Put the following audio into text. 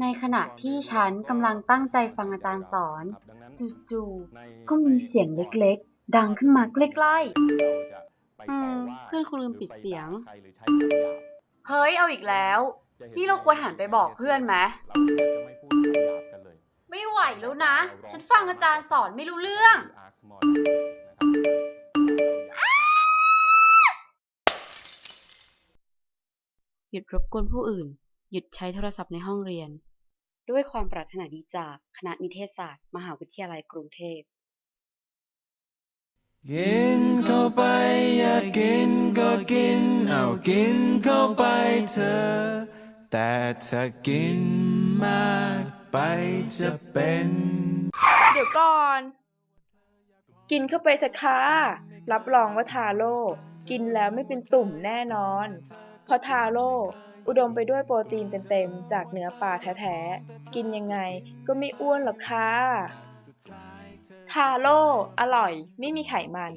ในขณะที่ฉันกำลังตั้งใจฟังอาจารย์สอน จู่ๆก็มีเสียงเล็กๆ ดังขึ้นมาใกล้ๆอืมเพื่อนครูลืมปิดเสียง เฮ้ย เอาอีกแล้ว นี่เราควรหันไปบอกเพื่อนไหมไม่ไหวแล้วนะ ฉันฟังอาจารย์สอนไม่รู้เรื่องหยุดรบกวนผู้อื่น หยุดใช้โทรศัพท์ในห้องเรียน ด้วยความปรารถนาดีจากคณะนิเทศศาสตร์ มหาวิทยาลัยกรุงเทพกินเข้าไปอยากกินก็กิน เอากินเข้าไปเถอะแต่ถ้ากินมากไปจะเป็น เดี๋ยวก่อน กินเข้าไปเถอะค่ะรับรองว่าทาโร่กินแล้วไม่เป็นตุ่มแน่นอน เพราะทาโร่ อุดมไปด้วยโปรตีนเต็มๆ จากเนื้อปลาแท้ๆ กินยังไงก็ไม่อ้วนหรอกค่ะ ทาโร่อร่อย ไม่มีไขมัน